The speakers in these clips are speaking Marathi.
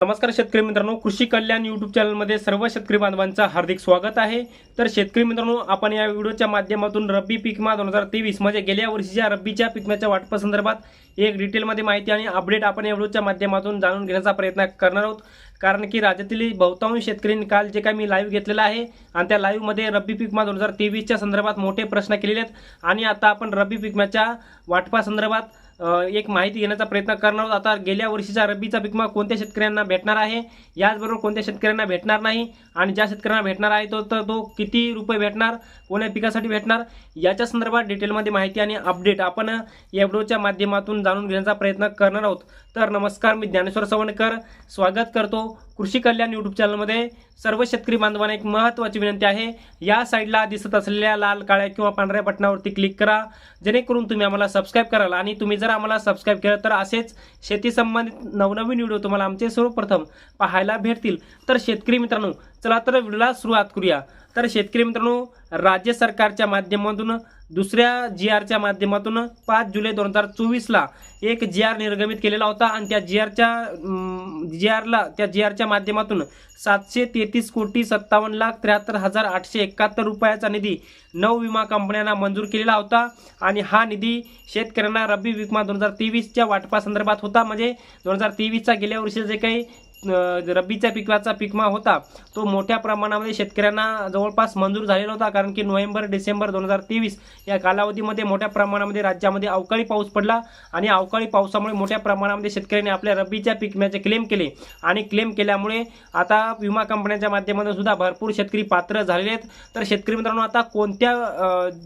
नमस्कार शेतकरी मित्रांनो कृषी कल्याण यूट्यूब चॅनलमध्ये सर्व शेतकरी बांधवांचं हार्दिक स्वागत आहे. तर शेतकरी मित्रांनो आपण या व्हिडिओच्या माध्यमातून रब्बी पीकमा दोन हजार तेवीस म्हणजे गेल्या वर्षीच्या रब्बीच्या पिकम्याच्या वाटपासंदर्भात एक डिटेलमध्ये माहिती आणि अपडेट आपण या व्हिडिओच्या माध्यमातून जाणून घेण्याचा प्रयत्न करणार आहोत. कारण की राज्यातील बहुतांश शेतकऱ्यांनी काल जे काही मी लाईव्ह घेतलेलं आहे आणि त्या लाईव्हमध्ये रब्बी पिकमा दोन हजार तेवीसच्या संदर्भात मोठे प्रश्न केलेले आहेत. आणि आता आपण रब्बी पिकम्याच्या वाटपासंदर्भात एक माहिती घेण्याचा प्रयत्न करणार आहोत. आता गेल्या वर्षीचा रब्बीचा पिकमा कोणत्या शेतकऱ्यांना भेटणार आहे? याचबरोबर कोणत्या शेतकऱ्यांना भेटणार नाही? आणि ज्या शेतकऱ्यांना भेटणार आहे तो तर तो किती रुपये भेटणार? कोण्या पिकासाठी भेटणार? याच्या संदर्भात डिटेलमध्ये माहिती आणि अपडेट आपण या व्हिडिओच्या माध्यमातून जाणून घेण्याचा प्रयत्न करणार आहोत. तर नमस्कार मी ज्ञानेश्वर सवणकर. स्वागत करतो कृषी कल्याण यूट्यूब चॅनलमध्ये सर्व शेतकरी बांधवांना एक महत्त्वाची विनंती आहे. या साईडला दिसत असलेल्या लाल काळ्या किंवा पांढऱ्या बटनावरती क्लिक करा. जेणेकरून तुम्ही आम्हाला सबस्क्राईब कराल आणि तुम्ही जर आम्हाला सबस्क्राईब केलं तर असेच शेती संबंधित नवनवीन व्हिडिओ तुम्हाला आमचे सर्वप्रथम पाहायला भेटतील. तर शेतकरी मित्रांनो चला तर व्हिडिओला सुरुवात करूया. तर शेतकरी मित्रांनो राज्य सरकारच्या माध्यमातून दुसऱ्या जी आरच्या माध्यमातून पाच जुलै दोन हजार चोवीसला एक जी आर निर्गमित केलेला होता आणि त्या जी आरच्या जी आरला त्या जी आरच्या माध्यमातून सातशे तेहतीस कोटी सत्तावन्न लाख त्र्याहत्तर हजार आठशे एकाहत्तर रुपयाचा निधी नऊ विमा कंपन्यांना मंजूर केलेला होता. आणि हा निधी शेतकऱ्यांना रब्बी विमा दोन हजार तेवीसच्या वाटपासंदर्भात होता. म्हणजे दोन हजार तेवीसचा गेल्या वर्षी जे काही रब्बीच्या पिकाचा पिकमा होता तो मोठ्या प्रमाणामध्ये शेतकऱ्यांना जवळपास मंजूर झालेला होता कारण की नोव्हेंबर डिसेंबर दोन हजार तेवीस या कालावधीमध्ये मोठ्या प्रमाणामध्ये राज्यामध्ये अवकाळी पाऊस पडला आणि अवकाळी पावसामुळे मोठ्या प्रमाणामध्ये शेतकऱ्यांनी आपल्या रब्बीच्या पिकम्याचे क्लेम केले. आणि क्लेम केल्यामुळे आता विमा कंपन्यांच्या माध्यमातून सुद्धा भरपूर शेतकरी पात्र झालेले आहेत. तर शेतकरी मित्रांनो आता कोणत्या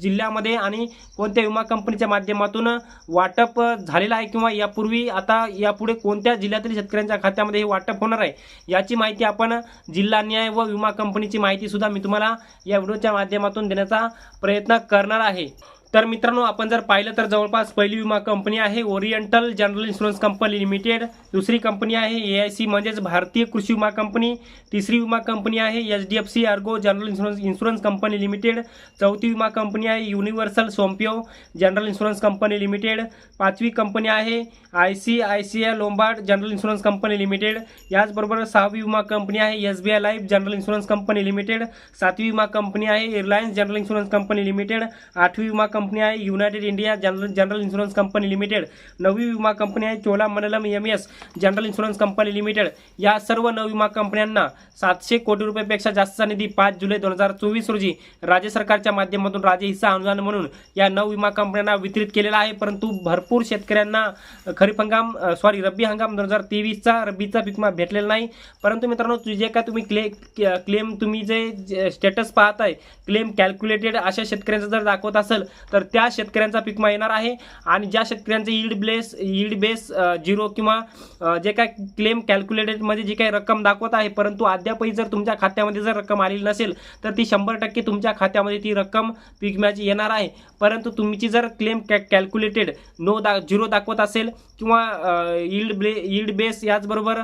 जिल्ह्यामध्ये आणि कोणत्या विमा कंपनीच्या माध्यमातून वाटप झालेलं आहे किंवा यापूर्वी आता यापुढे कोणत्या जिल्ह्यातील शेतकऱ्यांच्या खात्यामध्ये हे वाटप होणार आहे. याची माहिती आपण जिल्हा न्याय व विमा कंपनीची माहितीसुद्धा मी तुम्हाला या व्हिडिओच्या माध्यमातून देण्याचा प्रयत्न करणार आहे. तर मित्रांनो आपण जर पाहिलं तर जवळपास पहिली विमा कंपनी आहे Oriental general insurance company limited दुसरी कंपनी आहे ए आय सी म्हणजेच भारतीय कृषी विमा कंपनी. तिसरी विमा कंपनी आहे H D F C Ergo general insurance insurance company limited चौथी विमा कंपनी आहे Universal Sompo general insurance company limited पाचवी कंपनी आहे I C I C I Lombard general insurance company limited याचबरोबर सहावी विमा कंपनी आहे S B I life general insurance company limited सातवी विमा कंपनी आहे Reliance general insurance company limited आठवी विमा कंपनी आहे United India general general insurance company limited नवी विमा कंपनी आहे Cholamandalam M S general insurance company limited या सर्व नवविमा कंपन्यांना सातशे कोटी रुपयापेक्षा जास्तचा निधी पाच जुलै दोन हजार चोवीस रोजी राज्य सरकारच्या माध्यमातून राज्य हिस्सा अनुदान म्हणून या नऊ विमा कंपन्यांना वितरित केलेला आहे. परंतु भरपूर शेतकऱ्यांना खरीप हंगाम सॉरी रब्बी हंगाम दोन हजार तेवीसचा रब्बीचा पिकमा भेटलेला नाही. परंतु मित्रांनो जे काय तुम्ही क्ले क्लेम तुम्ही जे स्टेटस पाहताय क्लेम कॅल्क्युलेटेड अशा शेतकऱ्यांचं जर दाखवत असेल तर त्या शेतकऱ्यांचा पिकमा येणार आहे. आणि ज्या शेतकऱ्यांचे ईल्ड ब्लेस ईल्ड बेस झिरो किंवा जे काय क्लेम कॅल्क्युलेटेडमध्ये जी काही रक्कम दाखवत आहे परंतु अद्यापही जर तुमच्या खात्यामध्ये जर रक्कम आलेली नसेल तर ती शंभर टक्के तुमच्या खात्यामध्ये ती रक्कम पिकम्याची येणार आहे. परंतु तुमची जर क्लेम कॅ कॅल्क्युलेटेड नो दा झिरो दाखवत असेल किंवा ईल्ड ब्ले ईल्ड बेस याचबरोबर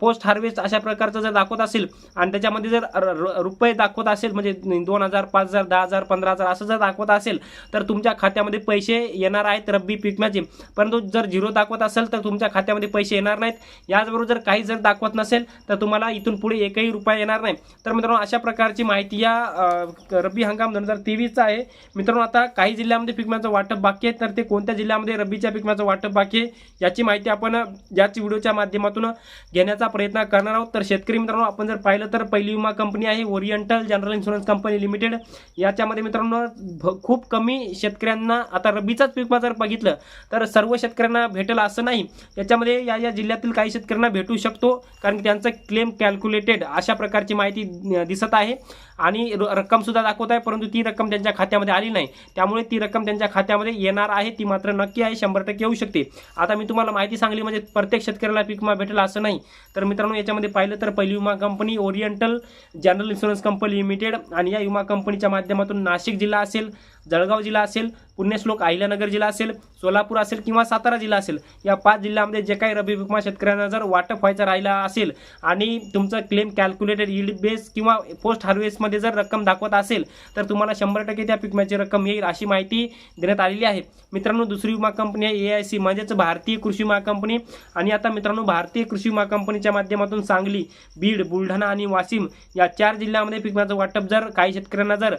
पोस्ट हार्वेस्ट अशा प्रकारचं जर दाखवत असेल आणि त्याच्यामध्ये जर र- र- रुपये दाखवत असेल म्हणजे दोन हजार पाच हजार दहा हजार पंधरा हजार असं जर दाखवत असेल तर तर तुमच्या खात्यामध्ये पैसे येणार आहेत रब्बी पिकम्याचे परंतु जर झिरो दाखवत असेल तर तुमच्या खात्यामध्ये पैसे येणार नाहीत. याचबरोबर जर काही जर दाखवत नसेल तर तुम्हाला इथून पुढे एकही रुपया येणार नाही. तर मित्रांनो अशा प्रकारची माहिती या रब्बी हंगाम दोन हजार तेवीसचा आहे. मित्रांनो आता काही जिल्ह्यामध्ये पिकम्याचं वाटप बाकी आहे तर ते कोणत्या जिल्ह्यामध्ये रब्बीच्या पिकम्याचं वाटप बाकी आहे याची माहिती आपण याच व्हिडिओच्या माध्यमातून घेण्याचा प्रयत्न करणार आहोत. तर शेतकरी मित्रांनो आपण जर पाहिलं तर पहिली विमा कंपनी आहे Oriental general insurance company limited. याच्यामध्ये मित्रांनो भ- खूप कमी शेतकऱ्यांना आता रब्बीचाच पीक जर बघितलं तर सर्व शेतकऱ्यांना भेटेल असं नाही. याच्यामध्ये या या जिल्ह्यातील काही शेतकऱ्यांना भेटू शकतो कारण की त्यांचं क्लेम कॅल्क्युलेटेड अशा प्रकारची माहिती दिसत आहे. आणि र- दाखवत आहे परंतु ती रक्कम त्यांच्या खात्यामध्ये आली नाही. त्यामुळे ती रक्कम त्यांच्या खात्यामध्ये येणार आहे ती मात्र नक्की आहे शंभर टक्के येऊ शकते. आता मी तुम्हाला माहिती सांगली म्हणजे प्रत्येक शेतकऱ्याला पीक विमा भेटेल असं नाही. तर मित्रांनो याच्यामध्ये पाहिलं तर पहिली विमा company Oriental general insurance company limited आणि या विमा कंपनीच्या माध्यमातून नाशिक जिल्हा असेल जळगाव जिल्हा असेल पुण्यश्लोक अहिल्यानगर जिल्हा असेल सोलापूर असेल किंवा सातारा जिल्हा असेल या पाच जिल्ह्यामध्ये जे काही रब्बी विकमा विमा शेतकऱ्यांना जर वाटप व्हायचं राहिला असेल आणि तुमचं क्लेम कॅल्क्युलेटेड इल्ड बेस किंवा पोस्ट हार्वेस्टमध्ये जर रक्कम दाखवत असेल तर तुम्हाला शंभर टक्के त्या पिकम्याची रक्कम येईल अशी माहिती देण्यात आलेली आहे. मित्रांनो दुसरी विमा कंपनी आहे ए आय सी म्हणजेच भारतीय कृषी विमा कंपनी. आणि आता मित्रांनो भारतीय कृषी विमा कंपनीच्या माध्यमातून सांगली बीड बुलढाणा आणि वाशिम या चार जिल्ह्यामध्ये पिकम्याचं वाटप जर काही शेतकऱ्यांना जर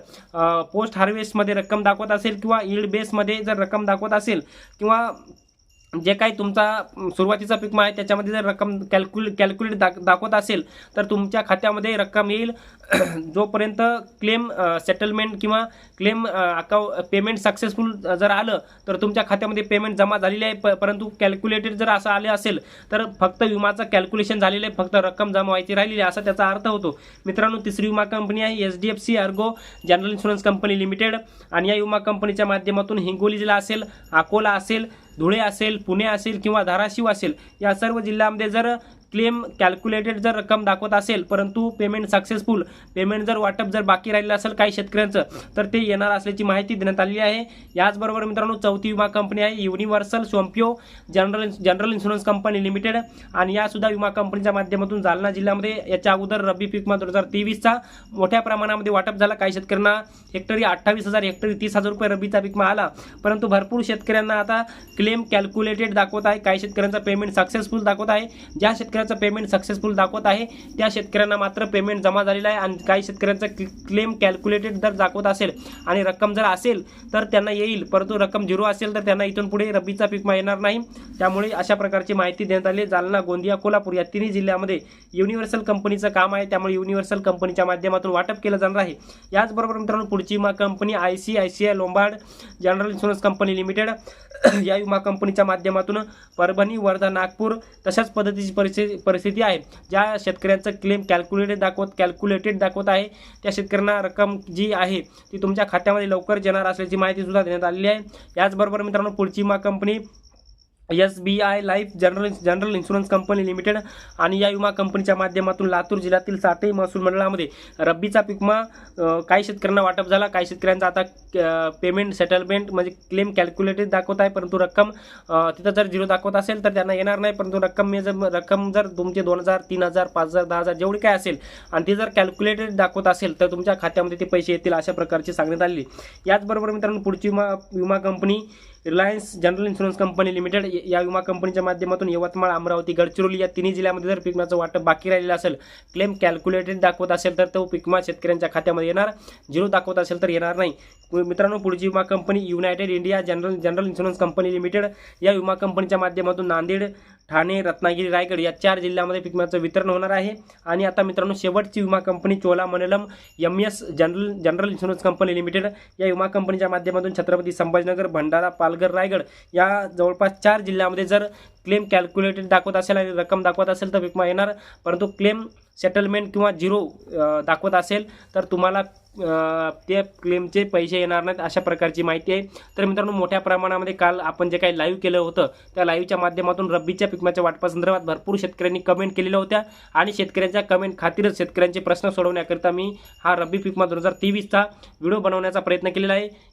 पोस्ट हार्वेस्टमध्ये रक्कम दाखवत असेल किंवा इल्ड बेसमध्ये जर रक्कम दाखवत असेल किंवा जे काही तुमचा सुरुवातीचा पीक आहे त्याच्यामध्ये जर रक्कम कॅल्क्युल कॅल्क्युलेट दाख दाखवत असेल तर तुमच्या खात्यामध्ये रक्कम येईल. जोपर्यंत क्लेम सेटलमेंट किंवा क्लेम अकाउ पेमेंट सक्सेसफुल जर आलं तर तुमच्या खात्यामध्ये पेमेंट जमा झालेली आहे. प- परंतु कॅल्क्युलेटेड जर असं आले असेल तर फक्त विमाचं कॅल्क्युलेशन झालेलं आहे. फक्त रक्कम जमा व्हायची राहिलेली आहे असा त्याचा अर्थ होतो. मित्रांनो तिसरी विमा कंपनी आहे H D F C ERGO general insurance company limited. आणि या विमा कंपनीच्या माध्यमातून हिंगोली जिल्हा असेल अकोला असेल धुळे असेल पुणे असेल किंवा धाराशिव असेल या सर्व जिल्ह्यामध्ये जर क्लेम कॅल्क्युलेटेड जर रक्कम दाखवत असेल परंतु पेमेंट सक्सेसफुल पेमेंट जर वाटप जर बाकी राहिलं असेल काही शेतकऱ्यांचं तर ते येणार असल्याची माहिती देण्यात आलेली आहे. याचबरोबर मित्रांनो चौथी विमा कंपनी आहे Universal Sompo general general insurance company limited आणि यासुद्धा विमा कंपनीच्या माध्यमातून जालना जिल्ह्यामध्ये याच्या अगोदर रब्बी पीक दोन हजार तेवीसचा मोठ्या प्रमाणामध्ये वाटप झाला. काही शेतकऱ्यांना हेक्टरी अठ्ठावीस हजार हेक्टरी तीस हजार रुपये रब्बीचा पीक आला परंतु भरपूर शेतकऱ्यांना आता क्लेम कॅल्क्युलेटेड दाखवत आहे. काही शेतकऱ्यांचा पेमेंट सक्सेसफुल दाखवत आहे. ज्या शेतकऱ्याचं पेमेंट सक्सेसफुल दाखवत आहे. त्या शेतकऱ्यांना मात्र पेमेंट जमा झालेलं आहे आणि काही शेतकऱ्यांचा क्लेम कॅल्क्युलेटेड जर दाखवत असेल आणि रक्कम जर असेल तर त्यांना येईल. परंतु रक्कम झिरो असेल तर त्यांना इथून पुढे रब्बीचा पिकमा येणार नाही. त्यामुळे अशा प्रकारची माहिती देण्यात आली जालना गोंदिया कोल्हापूर या तिन्ही जिल्ह्यामध्ये युनिव्हर्सल कंपनीचं काम आहे. त्यामुळे युनिव्हर्सल कंपनीच्या माध्यमातून वाटप केलं जाणार आहे. याचबरोबर मित्रांनो पुढची विमा company I C I C I Lombard general insurance company limited या विमा कंपनीच्या माध्यमातून परभणी वर्धा नागपूर तशाच पद्धतीची परिस्थिती परिस्थिती आहे. ज्या शेतकऱ्यांचं क्लेम कॅल्क्युलेटेड दाखवत कॅल्क्युलेटेड दाखवत आहे त्या शेतकऱ्यांना रक्कम जी आहे ती तुमच्या खात्यामध्ये लवकर येणार असल्याची माहितीसुद्धा देण्यात आलेली आहे. याचबरोबर मित्रांनो पुढची मा company S B I life general general insurance company limited आणि या विमा कंपनीच्या माध्यमातून लातूर जिल्ह्यातील सातही महसूल मंडळामध्ये रब्बीचा पीक काही शेतकऱ्यांना वाटप झाला. काही शेतकऱ्यांचा आता पेमेंट सेटलमेंट म्हणजे क्लेम कॅल्क्युलेटेड दाखवत आहे. परंतु रक्कम तिथं जर झिरो दाखवत असेल तर त्यांना येणार नाही. परंतु रक्कम मी जर रक्कम जर तुमचे दोन हजार तीन हजार पाच हजार दहा हजार जेवढी काय असेल आणि ती जर कॅल्क्युलेटेड दाखवत असेल तर तुमच्या खात्यामध्ये ते पैसे येतील अशा प्रकारची सांगण्यात आलेली. याचबरोबर मित्रांनो पुढची विमा विमा company Reliance general insurance company limited या विमा कंपनीच्या माध्यमातून यवतमाळ अमरावती गडचिरोली या तिन्ही जिल्ह्यामध्ये जर पिकमाचं वाटप बाकी राहिलेलं असेल क्लेम कॅल्क्युलेटेड दाखवत असेल तर तो पिकमा शेतकऱ्यांच्या खात्यामध्ये येणार. झिरो दाखवत असेल तर येणार नाही. मित्रांनो पुढची विमा company United India general general insurance company limited या विमा कंपनीच्या माध्यमातून नांदेड ठाणे रत्नागिरी रायगड या चार जिल्ह्यामध्ये पिकम्याचं वितरण होणार आहे. आणि आता मित्रांनो शेवटची विमा company Cholamandalam M S general general insurance company limited या विमा कंपनीच्या माध्यमातून छत्रपती संभाजीनगर भंडारा पालघर रायगड या जवळपास चार जिल्ह्यामध्ये जर क्लेम कॅल्क्युलेटेड दाखवत असेल आणि रक्कम दाखवत असेल तर विकमा विमा येणार. परंतु क्लेम सेटलमेंट किंवा झिरो दाखवत असेल तर तुम्हाला ते क्लेमचे पैसे येणार नाहीत अशा प्रकारची माहिती आहे. तर मित्रांनो मोठ्या प्रमाणामध्ये काल आपण जे काही लाईव्ह केलं होतं त्या लाईव्हच्या माध्यमातून रब्बीच्या पिकमाच्या वाटपासंदर्भात भरपूर शेतकऱ्यांनी कमेंट केलेल्या होत्या. आणि शेतकऱ्यांच्या कमेंट खातीरच शेतकऱ्यांचे प्रश्न सोडवण्याकरिता मी हा रब्बी पिकमा दोन हजार तेवीसचा व्हिडिओ बनवण्याचा प्रयत्न केलेला आहे.